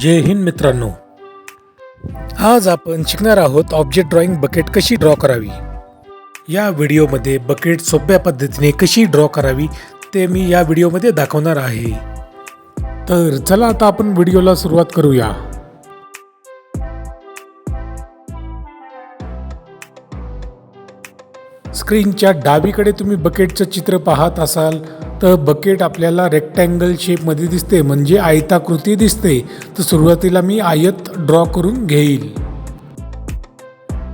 जय हिंद मित्रांनो. आज आपण शिकणार आहोत ऑब्जेक्ट ड्रॉइंग बकेट कशी ड्रॉ करावी? या व्हिडिओमध्ये बकेट सोप्या पद्धतीने कशी ड्रॉ करावी ते मी या व्हिडिओमध्ये दाखवणार आहे. तर चला आता आपण व्हिडिओला सुरुवात करूया. स्क्रीनच्या डावीकडे तुम्ही बकेटचं चित्र पाहत असाल. तर बकेट आपल्याला रेक्टँगल शेपमध्ये दिसते म्हणजे आयताकृती दिसते. तर सुरुवातीला मी आयत ड्रॉ करून घेईल.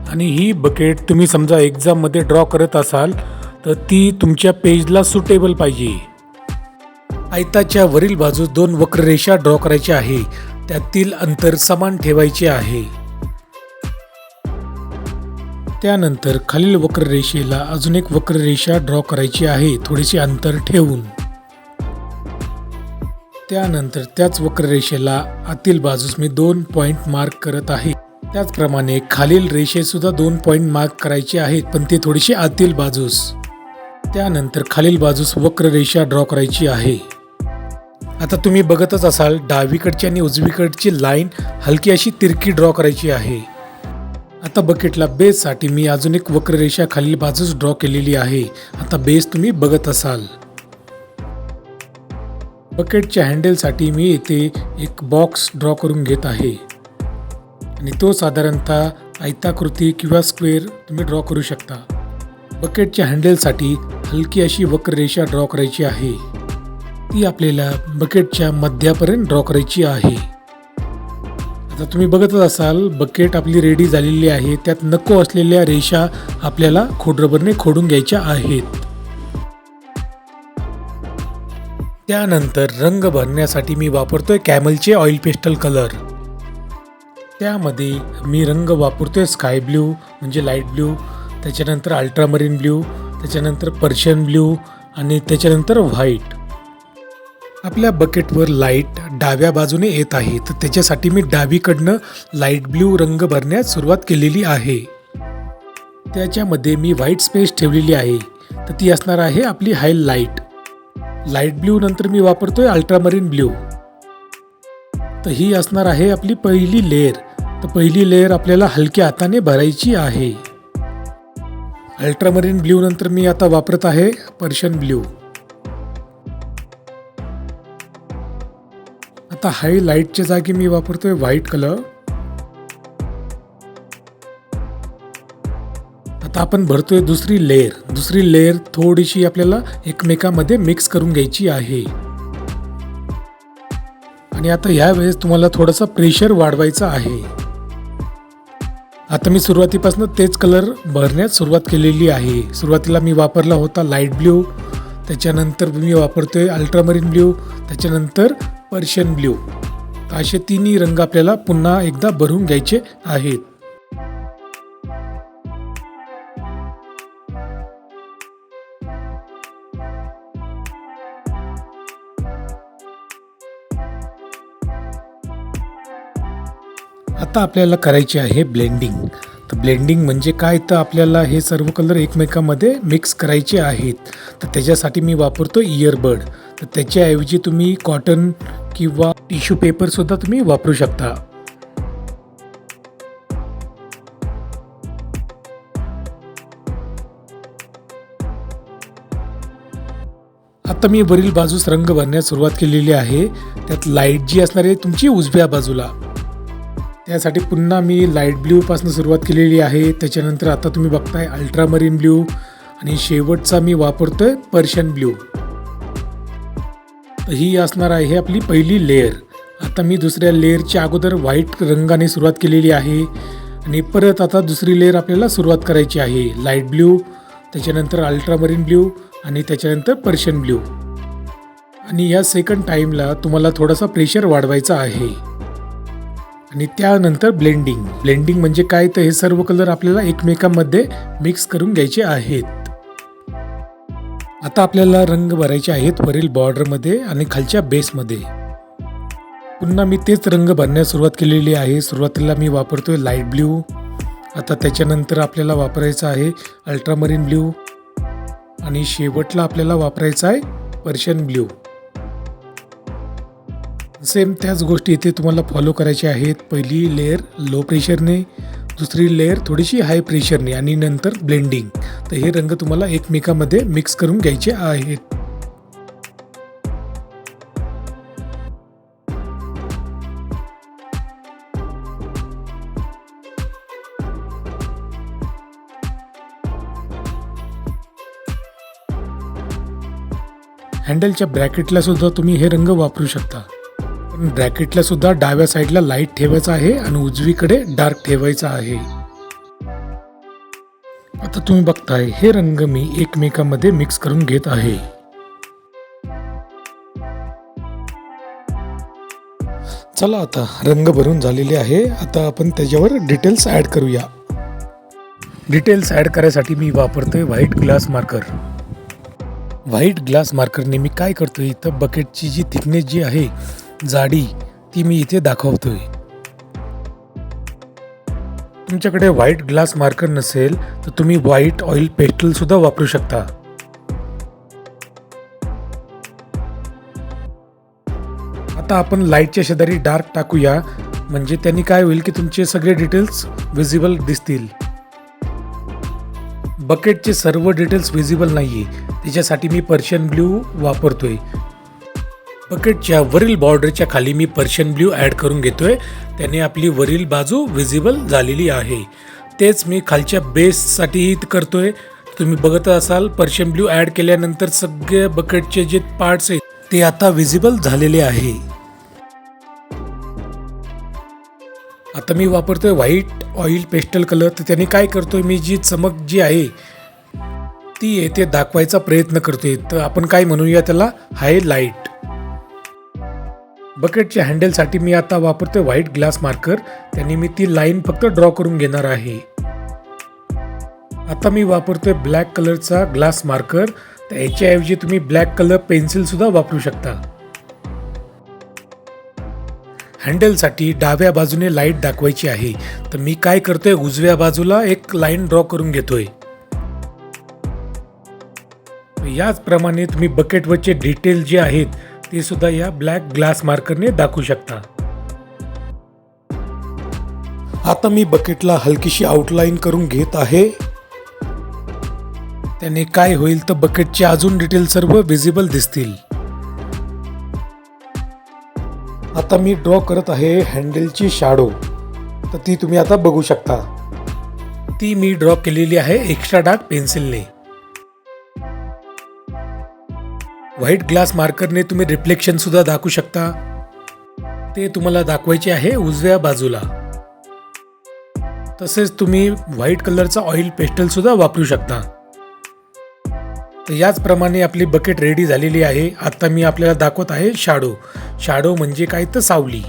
आणि ही बकेट तुम्ही समजा एक्झाममध्ये ड्रॉ करत असाल तर ती तुमच्या पेजला सुटेबल पाहिजे. आयताच्या वरील बाजूस दोन वक्ररेषा ड्रॉ करायच्या आहे. त्यातील अंतर समान ठेवायचे आहे. त्यानंतर खालील वक्ररेषेला अजून एक वक्ररेषा ड्रॉ करायची आहे थोडेसे अंतर ठेवून. त्यानंतर त्याच वक्ररेषेला आतील बाजूस मी दोन पॉइंट मार्क करत आहे. त्याचप्रमाणे खालील रेषेसुद्धा दोन पॉइंट मार्क करायचे आहेत पण ते थोडेसे आतील बाजूस. त्यानंतर खालील बाजूस वक्ररेषा ड्रॉ करायची आहे. आता तुम्ही बघतच असाल डावीकडची आणि उजवीकडची लाईन हलकी अशी तिरकी ड्रॉ करायची आहे. आता बकेटला बेससाठी मी अजून एक वक्ररेषा खालील बाजूस ड्रॉ केलेली आहे. आता बेस तुम्ही बघत असाल. बकेटच्या हँडलसाठी मी येथे एक बॉक्स ड्रॉ करून घेत आहे. आणि तो साधारणतः आयताकृती किंवा स्क्वेअर तुम्ही ड्रॉ करू शकता. बकेटच्या हँडलसाठी हलकी अशी वक्ररेषा ड्रॉ करायची आहे. ती आपल्याला बकेटच्या मध्यापर्यंत ड्रॉ करायची आहे. आता तुम्ही बघतच असाल बकेट आपली रेडी झालेली आहे. त्यात नको असलेल्या रेषा आपल्याला खोडरबरने खोडून घ्यायच्या आहेत. त्यानंतर रंग भरण्यासाठी मी वापरतोय कॅमलचे ऑइल पेस्टल कलर. त्यामध्ये मी रंग वापरतोय स्काय ब्ल्यू म्हणजे लाइट ब्ल्यू त्याच्यानंतर अल्ट्रामरीन ब्ल्यू त्याच्यानंतर पर्शियन ब्ल्यू आणि त्याच्यानंतर व्हाईट. आपल्या बकेटवर लाइट डाव्या बाजूने येत आहे. तर त्याच्यासाठी मी डावीकडनं लाइट ब्ल्यू रंग भरण्यास सुरुवात केलेली आहे. त्याच्यामध्ये मी व्हाईट स्पेस ठेवलेली आहे. तर ती असणार आहे आपली हाय लाइट लाइट ब्ल्यू नंतर मी वापरतोय अल्ट्रामरीन ब्ल्यू तर ही असणार आहे आपली पहिली लेअर तर पहिली लेअर आपल्याला हलक्या हाताने भरायची आहे. अल्ट्रामरीन ब्ल्यू नंतर मी आता वापरत आहे पर्शियन ब्ल्यू आता हाय लाईटच्या जागी मी वापरतोय व्हाईट कलर. आता आपण भरतोय दुसरी लेअर. दुसरी लेअर थोडीशी आपल्याला एकमेकामध्ये मिक्स करून घ्यायची आहे. आणि आता ह्या वेळेस तुम्हाला थोडासा प्रेशर वाढवायचा आहे. आता मी सुरुवातीपासून तेच कलर भरण्यास सुरुवात केलेली आहे. सुरुवातीला मी वापरला होता लाइट ब्ल्यू. त्याच्यानंतर मी वापरतोय अल्ट्रामरीन ब्ल्यू. त्याच्यानंतर पर्शियन ब्ल्यू. असे तिन्ही रंग आपल्याला पुन्हा एकदा भरून घ्यायचे आहेत. आता आपल्याला करायचे आहे ब्लेंडिंग. तर ब्लेंडिंग म्हणजे काय? तर आपल्याला हे सर्व कलर एकमेकामध्ये मिक्स करायचे आहेत. तर त्याच्यासाठी मी वापरतो इयरबड तर त्याच्याऐवजी तुम्ही कॉटन किंवा टिश्यू पेपरसुद्धा तुम्ही वापरू शकता. आता मी वरील बाजूस रंग भरण्यास सुरुवात केलेली आहे. त्यात लाइट जी असणार आहे तुमची उजव्या बाजूला. त्यासाठी पुन्हा मी लाइट ब्ल्यूपासून सुरुवात केलेली आहे. त्याच्यानंतर आता तुम्ही बघताय अल्ट्रामरीन ब्ल्यू आणि शेवटचा मी वापरतो आहे पर्शियन ब्ल्यू तर ही असणार आहे आपली पहिली लेअर आता मी दुसऱ्या लेअरच्या अगोदर व्हाईट रंगाने सुरुवात केलेली आहे. आणि परत आता दुसरी लेअर आपल्याला सुरुवात करायची आहे. लाइट ब्ल्यू त्याच्यानंतर अल्ट्रामरीन ब्ल्यू आणि त्याच्यानंतर पर्शियन ब्ल्यू आणि या सेकंड टाईमला तुम्हाला थोडासा प्रेशर वाढवायचा आहे. आणि त्यानंतर ब्लेंडिंग ब्लेंडिंग म्हणजे काय? तर हे सर्व कलर आपल्याला एकमेकांमध्ये मिक्स करून घ्यायचे आहेत. आता आपल्याला रंग भरायचे आहेत वरील बॉर्डरमध्ये आणि खालच्या बेसमध्ये पुन्हा मी तेच रंग भरण्यास सुरुवात केलेली आहे. सुरुवातीला मी वापरतोय लाइट ब्ल्यू आता त्याच्यानंतर आपल्याला वापरायचं आहे अल्ट्रामरीन ब्ल्यू आणि शेवटला आपल्याला वापरायचं आहे पर्शियन ब्ल्यू सेम त्याच गोष्टी इथे तुम्हाला फॉलो करायच्या आहेत. पहिली लेअर लो प्रेशरने दुसरी लेअर थोडीशी हाय प्रेशरने आणि नंतर ब्लेंडिंग तर हे रंग तुम्हाला एकमेकामध्ये मिक्स करून घ्यायचे आहेत. हँडलच्या ब्रॅकेटला सुद्धा तुम्ही हे रंग वापरू शकता. ब्रॅकेटला सुद्धा डाव्या साईडला लाइट ठेवायचा आहे आणि उजवीकडे डार्क ठेवायचा आहे. आता तुम्ही बघताय हे रंग मी एकमेकांमध्ये मिक्स करून घेत आहे. चला आता रंग भरून झालेले आहे. आता आपण त्याच्यावर डिटेल्स ऍड करूया. डिटेल्स ऍड करायसाठी मी वापरतोय white glass marker. White glass मार्करने मी काय करतोय? इथं बकेटची जी थिकनेस जी आहे जाडी ती मी इथे दाखवतोय. तुमच्याकडे व्हाईट ग्लास मार्कर नसेल तर तुम्ही व्हाईट ऑइल पेस्टल सुद्धा वापरू शकता. आता आपण लाईटच्या शेजारी डार्क टाकूया म्हणजे त्यांनी काय होईल की तुमचे सगळे डिटेल्स विजिबल दिसतील. बकेटचे सर्व डिटेल्स विजिबल नाहीये त्याच्यासाठी मी पर्शियन ब्ल्यू वापरतोय. बकेटच्या वरील बॉर्डरच्या खाली मी पर्शियन ब्ल्यू ॲड करून घेतोय. त्याने आपली वरील बाजू विजिबल झालेली आहे. तेच मी खालच्या बेससाठीही करतोय. तुम्ही बघत असाल पर्शियन ब्ल्यू ॲड केल्यानंतर सगळे बकेटचे जे पार्ट्स आहेत ते आता विजिबल झालेले आहे. आता मी वापरतोय व्हाईट ऑइल पेस्टल कलर तर त्याने काय करतोय मी जी चमक जी आहे ती येथे दाखवायचा प्रयत्न करतोय. तर आपण काय म्हणूया त्याला? हायलाईट बकेटच्या हँडलसाठी मी आता वापरतोय व्हाईट ग्लास मार्कर त्याने मी ती लाईन फक्त ड्रॉ करून घेणार आहे. आता मी वापरतोय ब्लॅक कलरचा ग्लास मार्कर तर याच्याऐवजी तुम्ही ब्लॅक कलर पेन्सिल सुद्धा वापरू शकता. हँडलसाठी डाव्या बाजूने लाइट दाखवायची आहे. तर मी काय करतोय? उजव्या बाजूला एक लाईन ड्रॉ करून घेतोय. याचप्रमाणे तुम्ही बकेटवरचे डिटेल जे आहेत ते सुद्धा या ब्लॅक ग्लास मार्करने दाखवू शकता. आता मी बकेटला हलकीशी आउटलाईन करून घेत आहे. त्याने काय होईल तर बकेटचे अजून डिटेल सर्व विजिबल दिसतील. आता मी ड्रॉ करत आहे हँडलची शॅडो तर ती तुम्ही आता बघू शकता. ती मी ड्रॉ केलेली आहे एक्स्ट्रा डार्क पेन्सिलने व्हाईट ग्लास मार्करने तुम्ही रिफ्लेक्शन सुद्धा दाखवू शकता. ते तुम्हाला दाखवायचे आहे उजव्या बाजूला. तसेच तुम्ही व्हाईट कलरचा ऑइल पेस्टल सुद्धा वापरू शकता. तर याचप्रमाणे आपली बकेट रेडी झालेली आहे. आता मी आपल्याला दाखवत आहे शाडो. शाडो म्हणजे काय? तर सावली.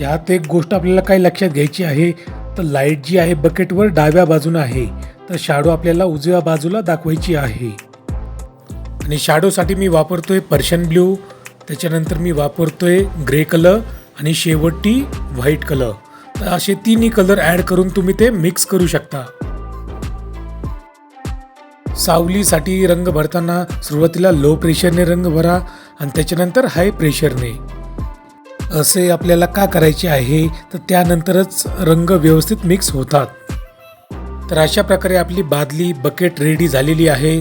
यात एक गोष्ट आपल्याला काय लक्षात घ्यायची आहे. तर लाइट जी आहे बकेटवर डाव्या बाजूने आहे. तर शाडो आपल्याला उजव्या बाजूला दाखवायची आहे. आणि शॅडोसाठी मी वापरतो आहे पर्शियन ब्ल्यू त्याच्यानंतर मी वापरतो आहे ग्रे कलर आणि शेवटी व्हाईट कलर तर असे तिन्ही कलर ॲड करून तुम्ही ते मिक्स करू शकता. सावलीसाठी रंग भरताना सुरुवातीला लो प्रेशरने रंग भरा आणि त्याच्यानंतर हाय प्रेशरने असे आपल्याला का करायचे आहे? तर त्यानंतरच रंग व्यवस्थित मिक्स होतात. तर अशा प्रकारे आपली बादली बकेट रेडी झालेली आहे.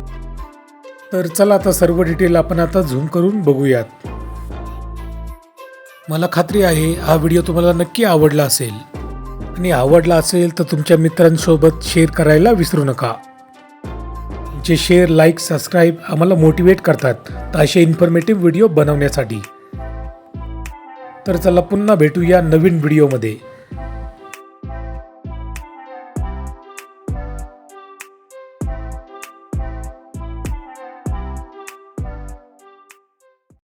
तर चला आता सर्व डिटेल आपण आता झूम करून बघूयात. मला खात्री आहे हा व्हिडिओ तुम्हाला नक्की आवडला असेल. आणि आवडला असेल तर तुमच्या मित्रांसोबत शेअर करायला विसरू नका. जे शेअर लाईक सबस्क्राईब आम्हाला मोटिवेट करतात तर असे इन्फॉर्मेटिव्ह व्हिडिओ बनवण्यासाठी. तर चला पुन्हा भेटूया नवीन व्हिडिओमध्ये